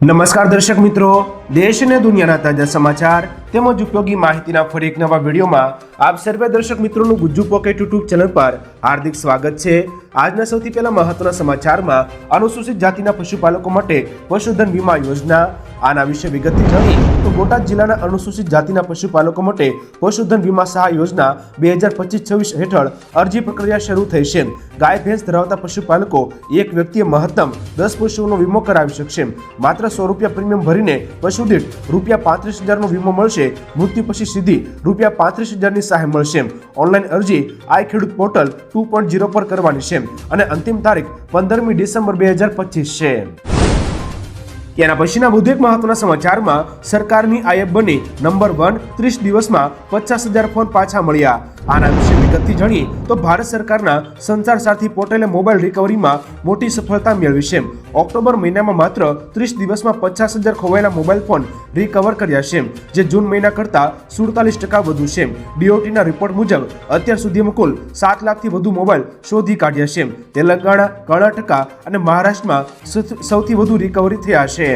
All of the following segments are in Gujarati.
નમસ્કાર દર્શક મિત્રો દેશ અને દુનિયાના તાજા સમાચાર તેમજ ઉપયોગી માહિતીના ફરી એક નવા વિડીયોમાં આપ સર્વે દર્શક મિત્રોનું ગુજ્જુ પોકેટ યુટ્યુબ ચેનલ પર હાર્દિક સ્વાગત છે. આજના સૌથી પહેલા મહત્વના સમાચારમાં અનુસૂચિત જાતિના પશુપાલકો માટે પશુધન વીમા યોજના. આના વિશે વિગતથી જાણી તો બોટાદ જિલ્લાના અનુસૂચિત જાતિના પશુપાલકો માટે પશુધન વીમા સહાય યોજના બે હજાર પચીસ છવ્વીસ હેઠળ અરજી પ્રક્રિયા શરૂ થઈ છે. ગાય ભેંસ ધરાવતા પશુપાલકો એક વ્યક્તિએ મહત્તમ દસ પશુઓનો વીમો કરાવી શકશે. માત્ર સો રૂપિયા પ્રીમિયમ ભરીને પશુ દીઠ રૂપિયા પાંત્રીસ હજારનો વીમો મળશે. મૃત્યુ પછી સીધી રૂપિયા પાંત્રીસ હજારની સહાય મળશે. ઓનલાઈન અરજી આઈ ખેડૂત પોર્ટલ ટુ પોઈન્ટ ઝીરો પર કરવાની છે અને અંતિમ તારીખ પંદરમી ડિસેમ્બર બે હજાર પચીસ છે. તેના પછીના વધુ એક મહત્વના સમાચારમાં સરકારની આયબ બની. નંબર વન ત્રીસ દિવસમાં પચાસ હજાર ફોન પાછા મળ્યા. આના વિશે વિગતથી જાણીએ તો ભારત સરકારના સંચાર સાથી પોર્ટલે મોબાઈલ રિકવરીમાં મોટી સફળતા મેળવી છે. ઓક્ટોબર મહિનામાં માત્ર ત્રીસ દિવસમાં પચાસ હજાર ખોવાયેલા મોબાઈલ ફોન રિકવર કર્યા છે, જે જૂન મહિના કરતાં સુડતાલીસ ટકા વધુ છે. ડીઓટીના રિપોર્ટ મુજબ, અત્યાર સુધીમાં કુલ સાત લાખથી વધુ મોબાઈલ શોધી કાઢ્યા છે. તેલંગાણા, કર્ણાટકા અને મહારાષ્ટ્રમાં સૌથી વધુ રિકવરી થયા છે.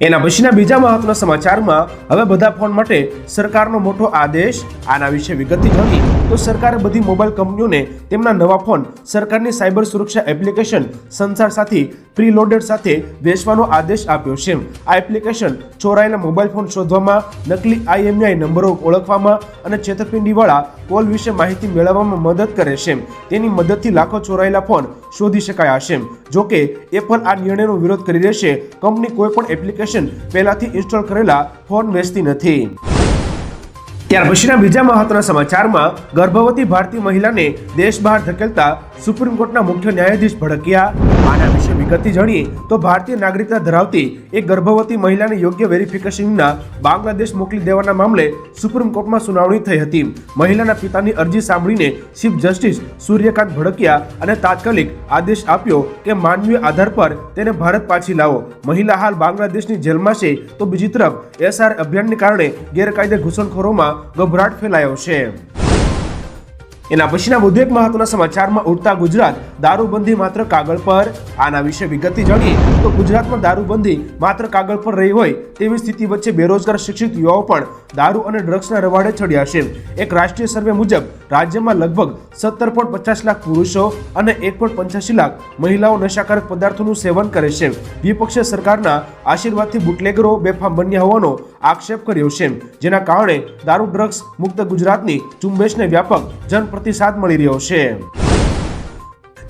એના પછીના બીજા મહત્વના સમાચારમાં હવે બધા ફોન માટે સરકારનો મોટો આદેશ, આના વિશે વિગતથી જાણી તો સરકારે બધી મોબાઈલ કંપનીઓને તેમના નવા ફોન, સરકારની સાયબર સુરક્ષા એપ્લિકેશન, સંસાર સાથી પ્રીલોડેડ સાથે વેચવાનો આદેશ આપ્યો છે. આ એપ્લિકેશન ચોરાયેલા મોબાઈલ ફોન શોધવામાં, નકલી આઈએમઆઈ નંબરો ઓળખવામાં અને છેતરપિંડીવાળા કોલ વિશે માહિતી મેળવવામાં મદદ કરે છે. તેની મદદથી લાખો ચોરાયેલા ફોન શોધી શકાયા છે. જોકે એપલ આ નિર્ણયનો વિરોધ કરી રહેશે કંપની કોઈ પણ એપ્લિકેશન પહેલાથી ઇન્સ્ટોલ કરેલા ફોન વેચતી નથી. ત્યાર પછીના બીજા મહત્વના સમાચારમાં ગર્ભવતી ભારતીય મહિલાને દેશ બહાર ધકેલતા સુપ્રીમ કોર્ટના મુખ્ય ન્યાયાધીશ ભડક્યા. આના વિશે વિગતથી જાણીએ તો ભારતીય નાગરિકતા ધરાવતી એક ગર્ભવતી મહિલાને યોગ્ય વેરિફિકેશનના બાંગ્લાદેશ મોકલી દેવાના મામલે સુપ્રીમ કોર્ટમાં સુનાવણી થઈ હતી. મહિલાના પિતાની અરજી સાંભળીને ચીફ જસ્ટિસ સૂર્યકાંત ભડકિયા અને તાત્કાલિક આદેશ આપ્યો કે માનવીય આધાર પર તેને ભારત પાછી લાવો. મહિલા હાલ બાંગ્લાદેશની જેલમાં છે. તો બીજી તરફ એસઆર અભિયાનને કારણે ગેરકાયદે ઘૂસણખોરોમાં ગભરાટ ફેલાયો છે. એના પછીના વધુ એક મહત્વના સમાચારમાં ઉડતા ગુજરાત દારૂબંધી માત્ર કાગળ પર. આના વિશે વિગતથી જાણીએ તો ગુજરાતમાં દારૂબંધી માત્ર કાગળ પર રહી હોય તેવી સ્થિતિ વચ્ચે બેરોજગાર શિક્ષિત યુવાઓ પણ દારૂ અને ડ્રગ્સના રવાડે ચડ્યા છે. એક રાષ્ટ્રીય સર્વે મુજબ, રાજ્યમાં લગભગ સત્તર પોઈન્ટ પચાસ લાખ પુરુષો અને એક પોઈન્ટ પંચ્યાસી લાખ મહિલાઓ નશાકારક પદાર્થોનું સેવન કરે છે. વિપક્ષે સરકારના આશીર્વાદથી બુટલેગરો બેફામ બન્યા હોવાનો આક્ષેપ કર્યો છે. જેના કારણે દારૂ ડ્રગ્સ મુક્ત ગુજરાતની ઝુંબેશને વ્યાપક જનપ્રતિસાદ મળી રહ્યો છે.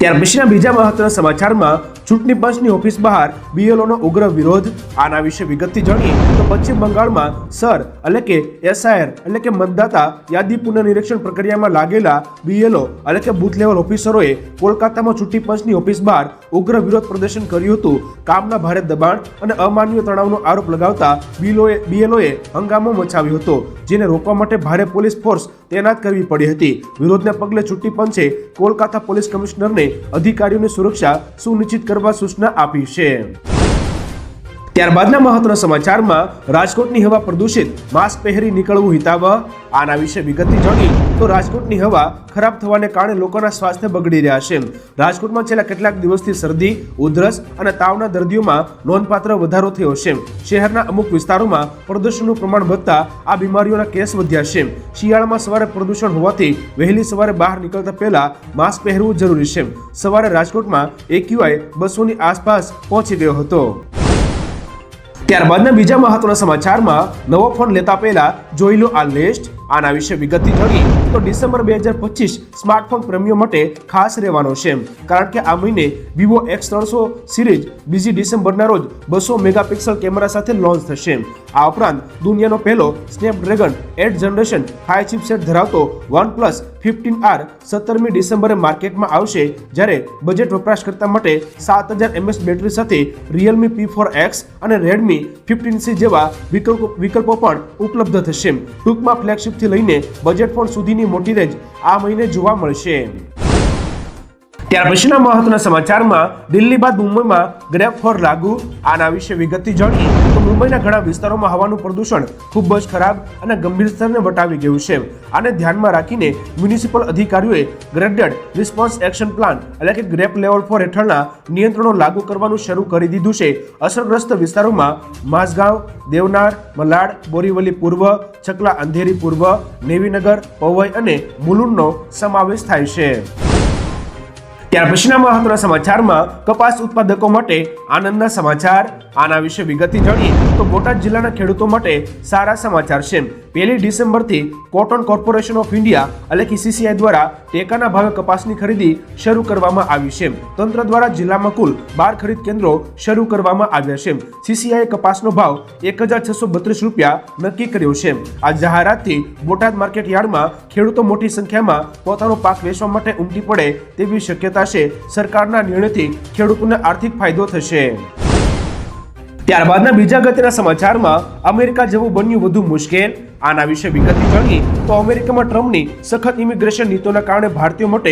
ત્યાર પછીના બીજા મહત્વના સમાચારમાં ચૂંટણી પંચની ઓફિસ બહાર બીએલઓનો ઉગ્ર વિરોધ. આના વિશે વિગતથી જાણીએ તો પશ્ચિમ બંગાળમાં સર એટલે કે એસઆઈઆર એટલે કે મતદાતા યાદી પુનઃનિરીક્ષણ પ્રક્રિયામાં લાગેલા બીએલઓ એટલે કે બૂથ લેવલ ઓફિસરોએ કોલકાતામાં ચૂંટણી પંચની ઓફિસ બહાર ઉગ્ર વિરોધ પ્રદર્શન કર્યું હતું. કામના ભારે દબાણ અને અમાનવીય તણાવનો આરોપ લગાવતા બીલોએ બીએલઓએ હંગામો મચાવ્યો હતો, જેને રોકવા માટે ભારે પોલીસ ફોર્સ તૈનાત કરવી પડી હતી. વિરોધને પગલે ચૂંટણી પંચે કોલકાતા પોલીસ કમિશનરને અધિકારીઓની સુરક્ષા સુનિશ્ચિત કરવા સૂચના આપી છે. ત્યારબાદના મહત્વના સમાચારમાં રાજકોટની હવા પ્રદૂષિત, માસ્ક પહેરી નીકળવું હિતાવહ. આના વિશે વિગતથી જાણી તો રાજકોટની હવા ખરાબ થવાને કારણે લોકોના સ્વાસ્થ્ય બગડી રહ્યા છે. રાજકોટમાં છેલ્લા કેટલાક દિવસથી શરદી, ઉધરસ અને તાવના દર્દીઓમાં નોંધપાત્ર વધારો થયો છે. શહેરના અમુક વિસ્તારોમાં પ્રદૂષણનું પ્રમાણ વધતા આ બીમારીઓના કેસ વધ્યા છે. શિયાળામાં સવારે પ્રદૂષણ હોવાથી વહેલી સવારે બહાર નીકળતા પહેલા માસ્ક પહેરવું જરૂરી છે. સવારે રાજકોટમાં એક્યુઆઈ બસોની આસપાસ પહોંચી ગયો હતો. ત્યારબાદના બીજા મહત્વના સમાચારમાં નવો ફોન લેતા પહેલા જોઈ લો આ લિસ્ટ. આના વિશે વિગતથી જોઈએ તો ડિસેમ્બર બે હજાર પચીસ સ્માર્ટફોન પ્રેમીઓ માટે ખાસ રહેવાનો છે કારણ કે આ મહિને વિવો એક્સ ત્રણસો સિરીઝ બીજી ડિસેમ્બરના રોજ બસો મેગાપિક્સલ કેમેરા સાથે લોન્ચ થશે આ ઉપરાંત દુનિયાનો પહેલો Snapdragon eight generation high chipset ધરાવતો વન પ્લસ ફિફ્ટીન આર સત્તરમી ડિસેમ્બરે માર્કેટમાં આવશે, જ્યારે બજેટ વપરાશકર્તા માટે સાત હજાર એમએસ બેટરી સાથે રિયલમી પી ફોર એક્સ અને રેડમી ફિફ્ટીન સી જેવા વિકલ્પો વિકલ્પો પણ ઉપલબ્ધ થશે. ટૂંકમાં ફ્લેગશિપથી લઈને બજેટ ફોન સુધીની મોટી રેન્જ આ મહિને જોવા મળશે. ત્યાર પછીના મહત્વના સમાચારમાં દિલ્હી બાદ મુંબઈમાં ગ્રેપ ફોર લાગુ. આના વિશે વિગતથી જાણીએ તો મુંબઈના ઘણા વિસ્તારોમાં હવાનું પ્રદૂષણ ખૂબ જ ખરાબ અને ગંભીર સ્તરને વટાવી ગયું છે. આને ધ્યાનમાં રાખીને મ્યુનિસિપલ અધિકારીઓએ ગ્રેડેડ રિસ્પોન્સ એક્શન પ્લાન એટલે કે ગ્રેપ લેવલ ફોર હેઠળના નિયંત્રણો લાગુ કરવાનું શરૂ કરી દીધું છે. અસરગ્રસ્ત વિસ્તારોમાં માસગાંવ, દેવનાર, મલાડ, બોરીવલી પૂર્વ, છકલા અંધેરી પૂર્વ, નેવીનગર, પવઈ અને મુલુંડનો સમાવેશ થાય છે. ત્યાર પછીના મહત્વના સમાચારમાં કપાસ ઉત્પાદકો માટે આનંદના સમાચાર. આના વિશે વિગતથી જાણીએ તો બોટાદ જિલ્લાના ખેડૂતો માટે સારા સમાચાર છે. પહેલી ડિસેમ્બરથી કોટન કોર્પોરેશન ઓફ ઇન્ડિયા એટલે કે સીસીઆઈ દ્વારા ટેકાના ભાવે કપાસની ખરીદી શરૂ કરવામાં આવી છે. તંત્ર દ્વારા જિલ્લામાં કુલ બાર ખરીદ કેન્દ્રો શરૂ કરવામાં આવ્યા છે. સીસીઆઈએ કપાસનો ભાવ એક હજાર છસો બત્રીસ રૂપિયા નક્કી કર્યો છે. આ જાહેરાતથી બોટાદ માર્કેટ યાર્ડમાં ખેડૂતો મોટી સંખ્યામાં પોતાનો પાક વેચવા માટે ઉમટી પડે તેવી શક્યતા છે. સરકારના નિર્ણયથી ખેડૂતોને આર્થિક ફાયદો થશે. ત્યારબાદના બીજા ગતિના સમાચારમાં અમેરિકા જવું બન્યું વધુ મુશ્કેલ. આના વિશે વિગતથી જાણીએ તો અમેરિકામાં ટ્રમ્પની સખત ઇમિગ્રેશન નીતિઓના કારણે ભારતીયો માટે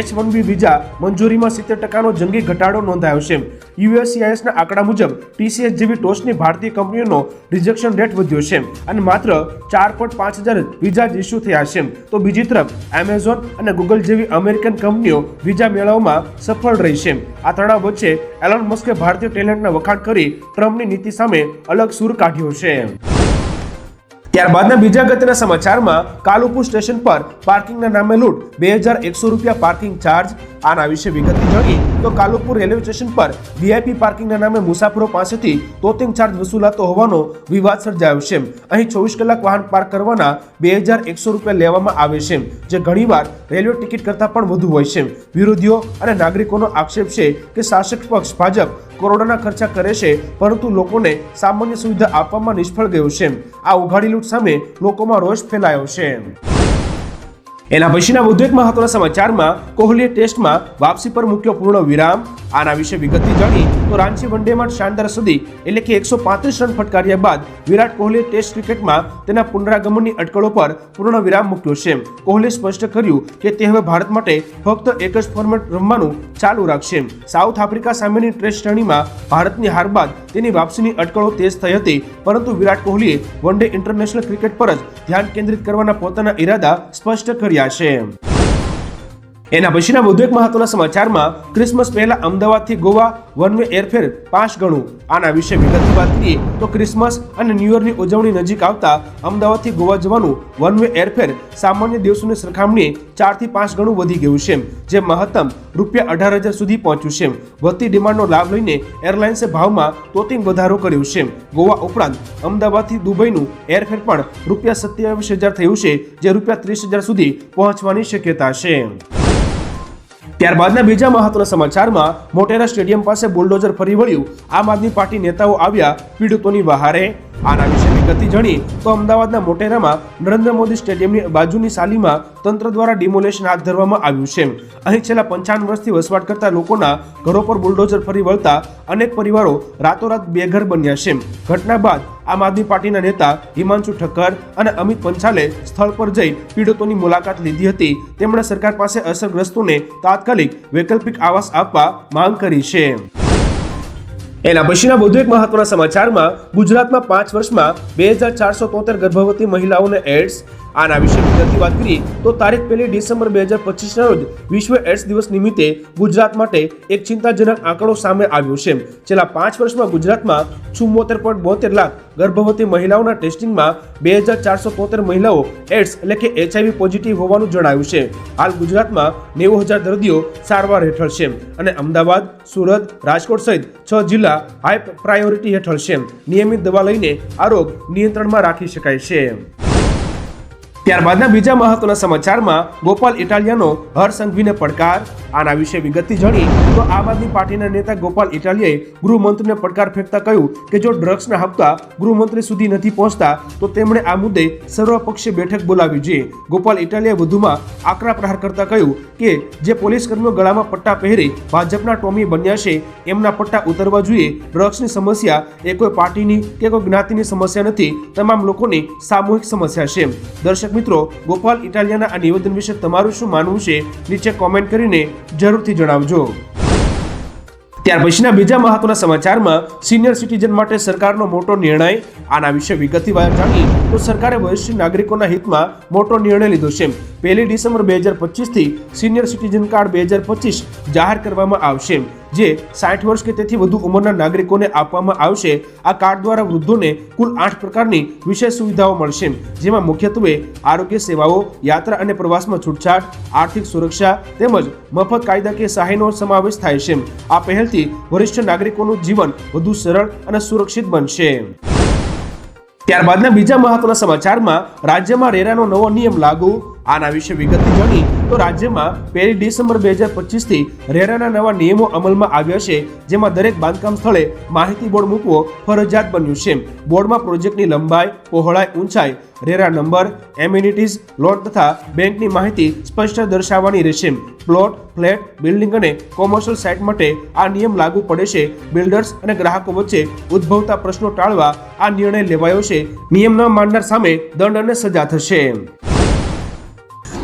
એચ વન બી વિઝા મંજૂરીમાં સિત્તેર ટકાનો જંગી ઘટાડો નોંધાયો છે. યુએસસીઆઈએસના આંકડા મુજબ ટીસીએસ જેવી ટોચની ભારતીય કંપનીઓનો રિજેક્શન રેટ વધ્યો છે અને માત્ર ચાર પોઈન્ટ પાંચ હજાર વિઝા જ ઇસ્યુ થયા છે. તો બીજી તરફ એમેઝોન અને ગૂગલ જેવી અમેરિકન કંપનીઓ વિઝા મેળવવામાં સફળ રહી છે. આ તણાવ વચ્ચે એલોન મસ્કે ભારતીય ટેલેન્ટના વખાણ કરી ટ્રમ્પની નીતિ સામે અલગ સૂર કાઢ્યો છે. ત્યારબાદના બીજા ગતિના સમાચારમાં કાલુપુર સ્ટેશન પર પાર્કિંગના નામે લૂંટ, બે હજાર એકસો રૂપિયા પાર્કિંગ ચાર્જ, આના વિશે વિગત જાણીએ તો કાલુપુર રેલવે સ્ટેશન પર વીઆઈપી પાર્કિંગના નામે મુસાફરો પાસેથી તોતિંગ ચાર્જ વસૂલાતો હોવાનો વિવાદ સર્જાયો છે. અહીં ચોવીસ કલાક વાહન પાર્ક કરવાના બે હજાર એકસો રૂપિયા લેવામાં આવે છે, જે ઘણીવાર રેલવે ટિકિટ કરતાં પણ વધુ હોય છે. વિરોધીઓ અને નાગરિકોનો આક્ષેપ છે કે શાસક પક્ષ ભાજપ કરોડોના ખર્ચા કરે છે, પરંતુ લોકોને સામાન્ય સુવિધા આપવામાં નિષ્ફળ ગયો છે. આ ઉઘાડી લૂંટ સામે લોકોમાં રોષ ફેલાયો છે. એના પછીના વધુ એક મહત્વના સમાચારમાં કોહલીએ ટેસ્ટમાં વાપસી પર મૂક્યો પૂર્ણ વિરામ. આના વિશે વિગતથી જાણી તો રાંચી વનડેમાં શાનદાર સદી એટલે કે એકસો પાંત્રીસ રન ફટકાર્યા બાદ વિરાટ કોહલીએ ટેસ્ટ ક્રિકેટમાં તેના પુનરાગમનની અટકળો પર પૂર્ણ વિરામ મૂક્યો છે. કોહલીએ સ્પષ્ટ કર્યું કે તે હવે ભારત માટે ફક્ત એક જ ફોર્મેટ રમવાનું ચાલુ રાખશે. સાઉથ આફ્રિકા સામેની ટેસ્ટ શ્રેણીમાં ભારતની હાર બાદ તેની વાપસીની અટકળો તેજ થઈ હતી, પરંતુ વિરાટ કોહલીએ વન ડે ઇન્ટરનેશનલ ક્રિકેટ પર જ ધ્યાન કેન્દ્રિત કરવાના પોતાના ઈરાદા સ્પષ્ટ કર્યા છે. એના પછીના વધુ એક મહત્વના સમાચારમાં ક્રિસમસ પહેલા અમદાવાદથી ગોવા વન વે એરફેર પાંચ ગણું. આના વિશે વિગતની વાત કરીએ તો ક્રિસમસ અને ન્યૂ યરની ઉજવણી નજીક આવતા અમદાવાદથી ગોવા જવાનું વન વે એરફેર સામાન્ય દિવસોની સરખામણીએ ચારથી પાંચ ગણું વધી ગયું છે, જે મહત્તમ રૂપિયા અઢાર હજાર સુધી પહોંચ્યું છે. વધતી ડિમાન્ડનો લાભ લઈને એરલાઇન્સે ભાવમાં તોતિંગ વધારો કર્યો છે. ગોવા ઉપરાંત અમદાવાદથી દુબઈનું એરફેર પણ રૂપિયા સત્યાવીસ હજાર થયું છે, જે રૂપિયા ત્રીસ હજાર સુધી પહોંચવાની શક્યતા છે. ત્યારબાદના બીજા મહત્વના સમાચારમાં મોટેરા સ્ટેડિયમ પાસે બુલડોઝર ફરી વળ્યું. આમ આદમી પાર્ટી નેતાઓ આવ્યા પીડિતોની વહારે. આના વિશેની ગતિ જાણીએ તો અમદાવાદના મોટેરામાં નરેન્દ્ર મોદી સ્ટેડિયમની બાજુની સાલીમાં તંત્ર દ્વારા ડિમોલેશન હાથ ધરવામાં આવ્યું છે. અહીં છેલ્લા પંચાવન વર્ષથી વસવાટ કરતા લોકોના ઘરો પર બુલડોઝર ફરી વળતા અનેક પરિવારો રાતોરાત બેઘર બન્યા છે. ઘટના બાદ આમ આદમી પાર્ટીના નેતા હિમાંશુ ઠક્કર અને અમિત પંચાલે સ્થળ પર જઈ પીડિતોની મુલાકાત લીધી હતી. તેમણે સરકાર પાસે અસરગ્રસ્તોને તાત્કાલિક વૈકલ્પિક આવાસ આપવા માંગ કરી છે. એના પછીના વધુ એક મહત્વના સમાચારમાં ગુજરાતમાં પાંચ વર્ષમાં બે હજાર ચારસો તોતેર ગર્ભવતી મહિલાઓને એડ્સ આના વિશે વિગતની વાત કરીએ તો તારીખ પહેલી ડિસેમ્બર બે હજાર પચીસના રોજ વિશ્વ એડ્સ દિવસ નિમિત્તે ગુજરાત માટે એક ચિંતાજનક આંકડો સામે આવ્યો છે. છેલ્લા પાંચ વર્ષમાં ગુજરાતમાં ચુમ્મોતેર પોઈન્ટ બોતેર લાખ ગર્ભવતી મહિલાઓના ટેસ્ટિંગમાં બે હજાર ચારસો તોતેર મહિલાઓ એડ્સ એટલે કે એચઆઈવી પોઝિટિવ હોવાનું જણાયું છે. હાલ ગુજરાતમાં નેવું હજાર દર્દીઓ સારવાર હેઠળ છે અને અમદાવાદ, સુરત, રાજકોટ સહિત છ જિલ્લા હાઈ પ્રાયોરિટી હેઠળ છે. નિયમિત દવા લઈને આ રોગ નિયંત્રણમાં રાખી શકાય છે. ત્યારબાદના બીજા મહત્વના સમાચારમાં ગોપાલ ઇટાલિયાનો હરસંઘવીને પડકાર આના વિશે વિગતથી જાણી તો આમ આદમી પાર્ટીના નેતા ગોપાલ ઇટાલિયાએ ગૃહમંત્રીને પડકાર ફેંકતા કહ્યું કે જો ડ્રગ્સના હપ્તા ગૃહમંત્રી સુધી નથી પહોંચતા, તો તેમણે આ મુદ્દે સર્વપક્ષીય બેઠક બોલાવી જોઈએ. ગોપાલ ઇટાલિયાએ વધુમાં આકરા પ્રહાર કરતા કહ્યું કે જે પોલીસ કર્મીઓ ગળામાં પટ્ટા પહેરી ભાજપના ટોમી બન્યા છે, એમના પટ્ટા ઉતરવા જોઈએ. ડ્રગ્સની સમસ્યા એ કોઈ પાર્ટીની કે કોઈ જ્ઞાતિની સમસ્યા નથી. તમામ લોકોની સામૂહિક સમસ્યા છે. દર્શક મિત્રો, ગોપાલ ઇટાલિયાના આ નિવેદન વિશે તમારું શું માનવું છે? નીચે કોમેન્ટ કરીને જરૂરથી જણાવજો. ત્યાર પછીના બીજા મહત્વના સમાચારમાં સિનિયર સિટીઝન માટે સરકારનો મોટો નિર્ણય, આના વિશે વિગતથી વાત જાણી તો સરકારે વરિષ્ઠ નાગરિકોના હિતમાં મોટો નિર્ણય લીધો છે. પહેલી ડિસેમ્બર બે હજાર પચીસથી સિનિયર સિટીઝન કાર્ડ બે હજાર પચીસ જાહેર કરવામાં આવશે. જે સાઠ વર્ષ કે તેથી વધુ ઉંમરના નાગરિકોને આપવામાં આવશે. આ કાર્ડ દ્વારા વૃદ્ધોને કુલ આઠ પ્રકારની વિશેષ સુવિધાઓ મળશે. જેમાં મુખ્યત્વે આરોગ્ય સેવાઓ, યાત્રા અને પ્રવાસમાં છૂટછાટ, આર્થિક સુરક્ષા તેમજ મફત કાયદાકીય સહાયનો સમાવેશ થાય છે. આ પહેલથી વરિષ્ઠ નાગરિકોનું જીવન વધુ સરળ અને સુરક્ષિત બનશે. ત્યારબાદના બીજા મહત્વના સમાચારમાં રાજ્યમાં રેરાનો નવો નિયમ લાગુ. આના વિશે વિગતથી જાણી તો રાજ્યમાં પહેલી ડિસેમ્બર બે હજાર પચીસથી રેરાના નવા નિયમો અમલમાં આવ્યા છે, જેમાં દરેક બાંધકામ સ્થળે માહિતી બોર્ડ મૂકવો ફરજિયાત બન્યું છે. બોર્ડમાં પ્રોજેક્ટની લંબાઈ, પહોળાઈ, ઊંચાઈ, રેરા નંબર, એમ્યુનિટીઝ, લોટ તથા બેંકની માહિતી સ્પષ્ટ દર્શાવવાની રહેશે. પ્લોટ, ફ્લેટ, બિલ્ડિંગ અને કોમર્શિયલ સાઇટ માટે આ નિયમ લાગુ પડે છે. બિલ્ડર્સ અને ગ્રાહકો વચ્ચે ઉદ્ભવતા પ્રશ્નો ટાળવા આ નિર્ણય લેવાયો છે. નિયમ ન માનનાર સામે દંડ અને સજા થશે.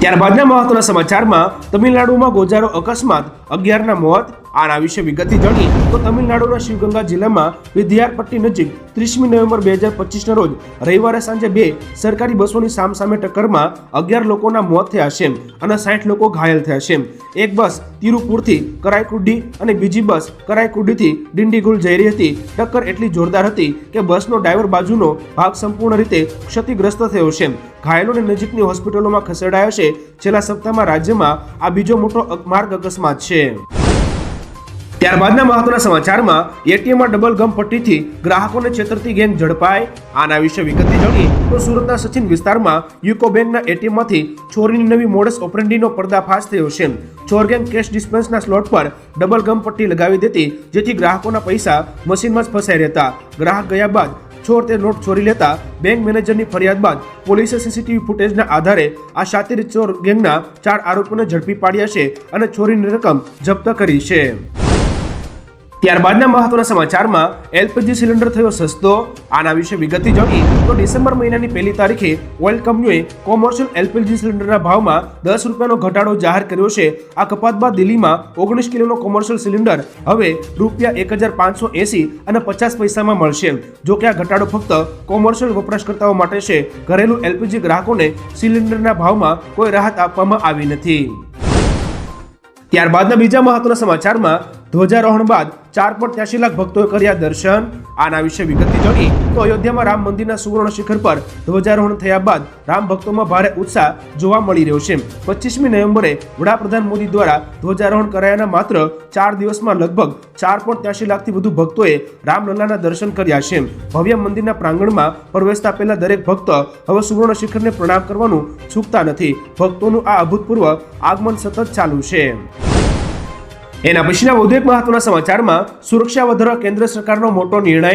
ત્યારબાદના મહત્વના સમાચારમાં તમિલનાડુમાં ગોજારો અકસ્માત અગિયારના મોત આના વિશે વિગતથી જાણીએ તો તમિલનાડુના શિવગંગા જિલ્લામાં વિદ્યારપટ્ટી નજીક ત્રીસમી નવેમ્બર બે હજાર પચીસના રોજ રવિવારે સાંજે બે સરકારી બસોની સામસામે ટક્કરમાં અગિયાર લોકોના મોત થયા છે અને સાઠ લોકો ઘાયલ થયા છે. એક બસ તિરુપુરથી કરાઈકુડી અને બીજી બસ કરાઈકુડીથી ડિંડીગુલ જઈ રહી હતી. ટક્કર એટલી જોરદાર હતી કે બસનો ડ્રાઈવર બાજુનો ભાગ સંપૂર્ણ રીતે ક્ષતિગ્રસ્ત થયો છે. ઘાયલોને નજીકની હોસ્પિટલોમાં ખસેડાયા છે. છેલ્લા સપ્તાહમાં રાજ્યમાં આ બીજો મોટો માર્ગ અકસ્માત છે. ત્યારબાદના મહત્વના સમાચારમાં એટીએમમાં ડબલ ગમ પટ્ટીથી ગ્રાહકોને છેતરતી ગેંગ ઝડપાય. આના વિશે વિગતે જાણીએ તો સુરતના સચિન વિસ્તારમાં યુકો બેંકના એટીએમમાંથી ચોરીની નવી મોડસ ઓપરેન્ડીનો પર્દાફાશ થયો છે. ચોર ગેંગ કેશ ડિસ્પેન્સના સ્લોટ પર ડબલ ગમ પટ્ટી લગાવી દેતી, જેથી ગ્રાહકોના પૈસા મશીનમાં જ ફસાઈ રહેતા. ગ્રાહક ગયા બાદ ચોર તે નોટ ચોરી લેતા બેંક મેનેજરની ફરિયાદ બાદ પોલીસે સીસીટીવી ફૂટેજના આધારે આ શાતિર ચોર ગેંગના ચાર આરોપીને ઝડપી પાડ્યા છે અને ચોરીની રકમ જપ્ત કરી છે. ત્યારબાદના મહત્વના સમાચારમાં એલપીજી સિલિન્ડર થયો સસ્તો. આના વિશે વિગતે જોઈએ તો ડિસેમ્બર મહિનાની પહેલી તારીખે ઓઇલ કંપનીઓએ કોમર્શિયલ એલપીજી સિલિન્ડરના ભાવમાં દસ રૂપિયાનો ઘટાડો જાહેર કર્યો છે. આ કપાત બાદ દિલ્હીમાં ઓગણીસ કિલોનો કોમર્શિયલ સિલિન્ડર હવે રૂપિયા એક હજાર પાંચસો એસી અને પચાસ પૈસામાં મળશે. જો કે આ ઘટાડો ફક્ત કોમર્શિયલ વપરાશકર્તાઓ માટે છે. ઘરેલું એલપીજી ગ્રાહકોને સિલિન્ડરના ભાવમાં કોઈ રાહત આપવામાં આવી નથી. ત્યારબાદના બીજા મહત્વના સમાચારમાં ધ્વજારોહણ બાદ ચાર પોઈન્ટ ત્યાસી લાખ ભક્તોએ કર્યા દર્શન. આના વિશે વિગતથી જાણી તો અયોધ્યામાં રામ મંદિરના સુવર્ણ શિખર પર ધ્વજારોહણ થયા બાદ રામ ભક્તોમાં ભારે ઉત્સાહ જોવા મળી રહ્યો છે. પચીસમી નવેમ્બરે વડાપ્રધાન મોદી દ્વારા ધ્વજારોહણ કરાયાના માત્ર ચાર દિવસમાં લગભગ ચાર પોઈન્ટ ત્યાસી લાખથી વધુ ભક્તોએ રામલલ્લાના દર્શન કર્યા છે. ભવ્ય મંદિરના પ્રાંગણમાં પ્રવેશતા પહેલા દરેક ભક્ત હવે સુવર્ણ શિખરને પ્રણામ કરવાનું ચૂકતા નથી. ભક્તોનું આ અભૂતપૂર્વ આગમન સતત ચાલુ છે. એના પછીના વધુ એક મહત્વના સમાચારમાં સુરક્ષા વધારવા કેન્દ્ર સરકારનો મોટો નિર્ણય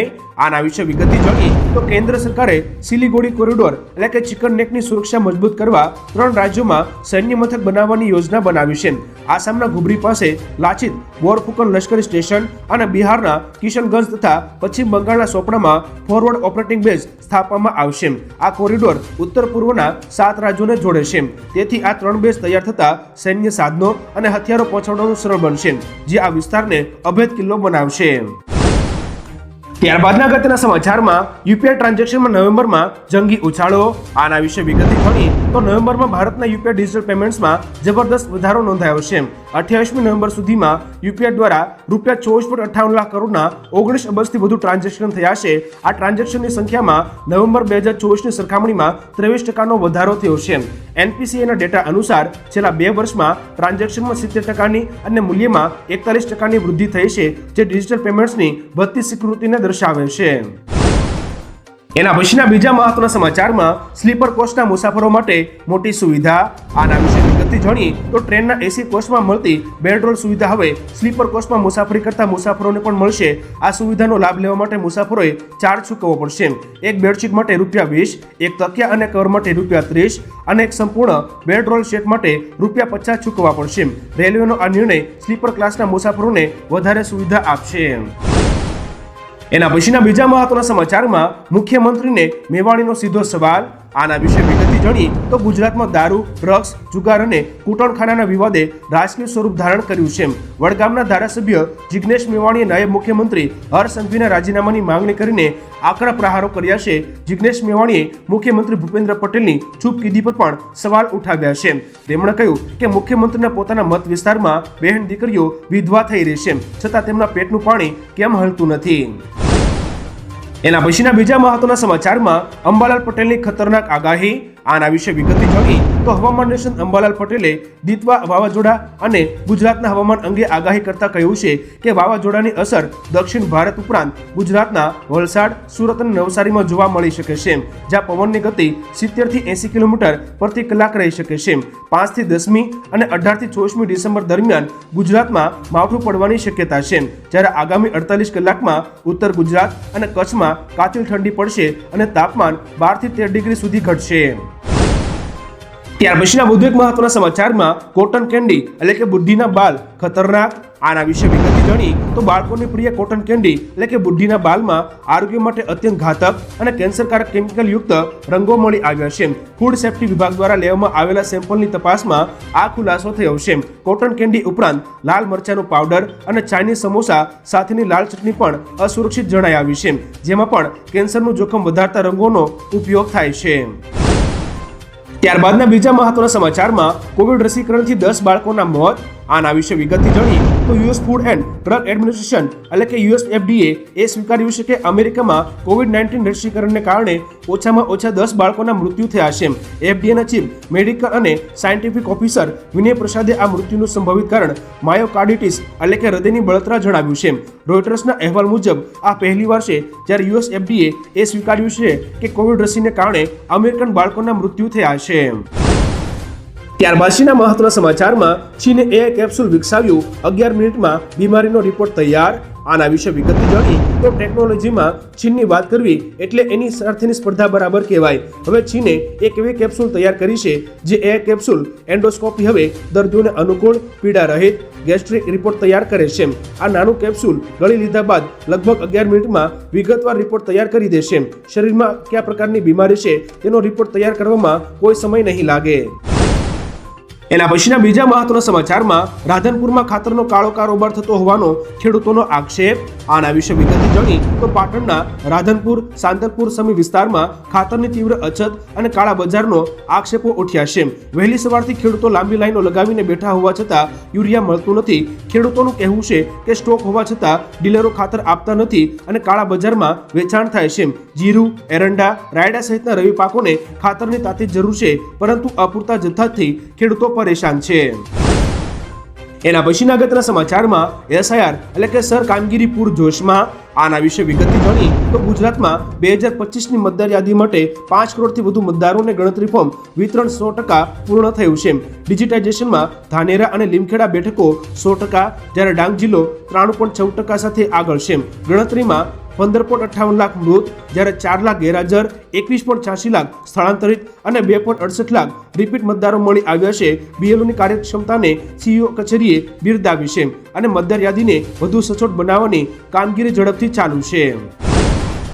આના વિશે વિગતથી જોઈએ તો કેન્દ્ર સરકારે સિલિગુડી કોરિડોર એટલે કે ચિકન નેકની સુરક્ષા મજબૂત કરવા ત્રણ રાજ્યોમાં સૈન્ય મથક બનાવવાની યોજના બનાવી છે. આસામના ગુબરી પાસે લાચિત બોરફુકન લશ્કરી સ્ટેશન અને બિહારના કિશનગંજ તથા પશ્ચિમ બંગાળના સોપડામાં ફોરવર્ડ ઓપરેટિંગ બેઝ સ્થાપવામાં આવશે. આ કોરિડોર ઉત્તર પૂર્વના સાત રાજ્યોને જોડે છે. તેથી આ ત્રણ બેઝ તૈયાર થતા સૈન્ય સાધનો અને હથિયારો પહોંચાડવાનું સરળ બનશે, જે આ વિસ્તારને અભેદ કિલ્લો બનાવશે. ત્યારબાદના અગત્યના સમાચારમાં યુપીઆઈ ટ્રાન્ઝેક્શનમાં નવેમ્બરમાં જંગી ઉછાળો. આના વિશે વિગતે જાણીએ તો નવેમ્બરમાં ભારતના યુપીઆઈ ડિજિટલ પેમેન્ટ્સમાં જબરદસ્ત વધારો નોંધાયો છે. અઠ્યાવીસમી નવેમ્બર સુધીમાં યુપીઆઈ દ્વારા રૂપિયા ચોવીસ પોઈન્ટ અઠ્ઠાવન લાખ કરોડના ઓગણીસ અબજથી વધુ ટ્રાન્ઝેક્શન થયા છે. આ ટ્રાન્ઝેક્શનની સંખ્યામાં નવેમ્બર બે હજાર ચોવીસની સરખામણીમાં ત્રેવીસ ટકાનો વધારો થયો છે. એનપીસીએના ડેટા અનુસાર છેલ્લા બે વર્ષમાં ટ્રાન્ઝેક્શનમાં સિત્તેર ટકાની અને મૂલ્યમાં એકતાલીસ ટકાની વૃદ્ધિ થઈ છે, જે ડિજિટલ પેમેન્ટ્સની વધતી સ્વીકૃતિને દર્શાવે છે. એના પછીના બીજા મહત્વના સમાચારમાં સ્લીપર કોચના મુસાફરો માટે મોટી સુવિધા આના વિશે વિગતથી જાણીએ તો ટ્રેનના એસી કોચમાં મળતી બેડરોલ સુવિધા હવે સ્લીપર કોચમાં મુસાફરી કરતા મુસાફરોને પણ મળશે. આ સુવિધાનો લાભ લેવા માટે મુસાફરોએ ચાર્જ ચૂકવવો પડશે. એક બેડશીટ માટે રૂપિયા વીસ, એક તકિયા અને કવર માટે રૂપિયા ત્રીસ અને એક સંપૂર્ણ બેડરોલ સેટ માટે રૂપિયા પચાસ ચૂકવવા પડશે. રેલવેનો આ નિર્ણય સ્લીપર ક્લાસના મુસાફરોને વધારે સુવિધા આપશે. એના પછીના બીજા મહત્વના સમાચારમાં મુખ્યમંત્રીને મેવાણીનો સીધો સવાલ આના વિશે વિગતથી જાણીએ તો ગુજરાતમાં દારૂ, ડ્રગ્સ, જુગાર અને કૂટણખાનાના વિવાદે રાજકીય સ્વરૂપ ધારણ કર્યું છે વડગામના ધારાસભ્ય જિગ્નેશ મેવાણીએ નાયબ મુખ્યમંત્રી હર્ષ સંઘવીના રાજીનામાની માંગણી કરીને આકરા પ્રહારો કર્યા છે. જિગ્નેશ મેવાણીએ મુખ્યમંત્રી ભૂપેન્દ્ર પટેલની ચૂપકીદી પર પણ સવાલ ઉઠાવ્યા છે તેમણે કહ્યું કે મુખ્યમંત્રીના પોતાના મત વિસ્તારમાં બહેન દીકરીઓ વિધવા થઈ રહી છે છતાં તેમના પેટનું પાણી કેમ હલતું નથી? એના પછીના બીજા મહત્વના સમાચારમાં અંબાલાલ પટેલની ખતરનાક આગાહી આના વિશે વિગતે જાણી તો હવામાન નિષ્ણાત અંબાલાલ પટેલે દીતવા વાવાઝોડા અને ગુજરાતના હવામાન અંગે આગાહી કરતા કહ્યું છે કે વાવાઝોડાની અસર દક્ષિણ ભારત ઉપરાંત ગુજરાતના વલસાડ, સુરત અને નવસારીમાં જોવા મળી શકે છે. જ્યાં પવનની ગતિ સિત્તેરથી એંસી કિલોમીટર પ્રતિ કલાક રહી શકે છે. પાંચથી દસમી અને અઢારથી ચોવીસમી ડિસેમ્બર દરમિયાન ગુજરાતમાં માવઠું પડવાની શક્યતા છે. જ્યારે આગામી અડતાલીસ કલાકમાં ઉત્તર ગુજરાત અને કચ્છમાં કાતિલ ઠંડી પડશે અને તાપમાન બારથી તેર ડિગ્રી સુધી ઘટશે. ત્યાર પછીના વધુ એક મહત્વના સમાચારમાં કોટન કેન્ડી એટલે કે બુદ્ધિના બાલ ખતરનાક. આના વિશે વિગતથી જાણી તો બાળકોની પ્રિય કોટન કેન્ડી એટલે કે બુદ્ધિના બાલમાં આરોગ્ય માટે અત્યંત ઘાતક અને કેન્સરકારક કેમિકલ યુક્ત રંગો મળી આવ્યા છે. ફૂડ સેફ્ટી વિભાગ દ્વારા લેવામાં આવેલા સેમ્પલની તપાસમાં આ ખુલાસો થયો છે. કોટન કેન્ડી ઉપરાંત લાલ મરચાનો પાવડર અને ચાઇનીઝ સમોસા સાથેની લાલ ચટણી પણ અસુરક્ષિત જણાઈ આવી છે. જેમાં પણ કેન્સરનું જોખમ વધારતા રંગોનો ઉપયોગ થાય છે. ત્યારબાદના બીજા મહત્વના સમાચારમાં કોવિડ રસીકરણથી દસ બાળકોના મોત આના વિશે વિગતથી જણી તો US food and drug administration, એટલે કે યુએસ એફડીએ એ સ્વીકાર્યું છે કે અમેરિકામાં કોવિડ નાઇન્ટીન રસીકરણને કારણે ઓછામાં ઓછા દસ બાળકોના મૃત્યુ થયા છે. એફડીએના chief medical and scientific officer Vinay પ્રસાદે આ મૃત્યુનું સંભવિત કારણ માયોકાર્ડિટીસ, એટલે કે હૃદયની બળતરા જણાવ્યું છે. રોયટર્સના અહેવાલ મુજબ, આ પહેલીવાર છે જ્યારે યુએસ એફડીએ એ સ્વીકાર્યું છે કે કોવિડ રસીને કારણે અમેરિકન બાળકોના મૃત્યુ થયા છે. ત્યારબાદના મહત્વના સમાચારમાં ચીને એ કેપ્સ્યુલ વિકસાવ્યું અગિયાર મિનિટમાં બીમારીનો રિપોર્ટ તૈયાર. આના વિશે વિગતથી જાણી તો ટેકનોલોજીમાં ચીનની વાત કરવી એટલે એની સાથેની સ્પર્ધા બરાબર કહેવાય. હવે ચીને એક એવી કેપ્સ્યુલ તૈયાર કરી છે જે એ કેપ્સ્યુલ એન્ડોસ્કોપી હવે દર્દીઓને અનુકૂળ પીડા રહિત ગેસ્ટ્રિક રિપોર્ટ તૈયાર કરે છે. આ નાનું કેપ્સ્યુલ ગળી લીધા બાદ લગભગ અગિયાર મિનિટમાં વિગતવાર રિપોર્ટ તૈયાર કરી દેશે. શરીરમાં કયા પ્રકારની બીમારી છે તેનો રિપોર્ટ તૈયાર કરવામાં કોઈ સમય નહીં લાગે. એના પછીના બીજા મહત્વના સમાચારમાં રાધનપુરમાં ખાતરનો કાળો કારોબાર થતો હોવાનો ખેડૂતોનો આક્ષેપ. આના વિશે વિગત જાણી તો પાટણના રાધનપુર, સાંતલપુર સમી વિસ્તારમાં ખાતરની તીવ્ર અછત અને કાળા બજારનો આક્ષેપો ઉઠ્યા છે. વહેલી સવારથી ખેડૂતો લાંબી લાઈનો લગાવીને બેઠા હોવા છતાં યુરિયા મળતું નથી. ખેડૂતોનું કહેવું છે કે સ્ટોક હોવા છતાં ડીલરો ખાતર આપતા નથી અને કાળા બજારમાં વેચાણ થાય છે. જીરું, એરંડા, રાયડા સહિતના રવિ પાકોને ખાતરની તાતી જરૂર છે, પરંતુ અપૂરતા જથ્થાથી ખેડૂતો પરેશાન છે. એના પછીના ગતના સમાચારમાં એસઆઈઆર એટલે કે સર કામગીરી પૂર જોશમાં આના વિશે વિગતથી જાણી તો ગુજરાતમાં બે હજાર પચીસની મતદાર યાદી માટે પાંચ કરોડથી વધુ મતદારોને ગણતરી ફોર્મ વિતરણ સો ટકા પૂર્ણ થયું છે. ડિજિટાઇઝેશનમાં ધાનેરા અને લીમખેડા બેઠકો સો ટકા, જ્યારે ડાંગ જિલ્લો ત્રાણું પોઈન્ટ ચૌદ ટકા સાથે આગળ છે. ગણતરીમાં પંદર પોઈન્ટ અઠ્ઠાવન લાખ મૃત, જ્યારે ચાર લાખ ગેરહાજર, એકવીસ પોઈન્ટ છ્યાસી લાખ સ્થળાંતરિત અને બે પોઈન્ટ અડસઠ લાખ રિપીટ મતદારો મળી આવ્યા છે. બીએલઓની કાર્યક્ષમતાને સીઈઓ કચેરીએ બિરદાવી છે અને મતદાર યાદીને વધુ સચોટ બનાવવાની કામગીરી ઝડપથી ચાલુ છે.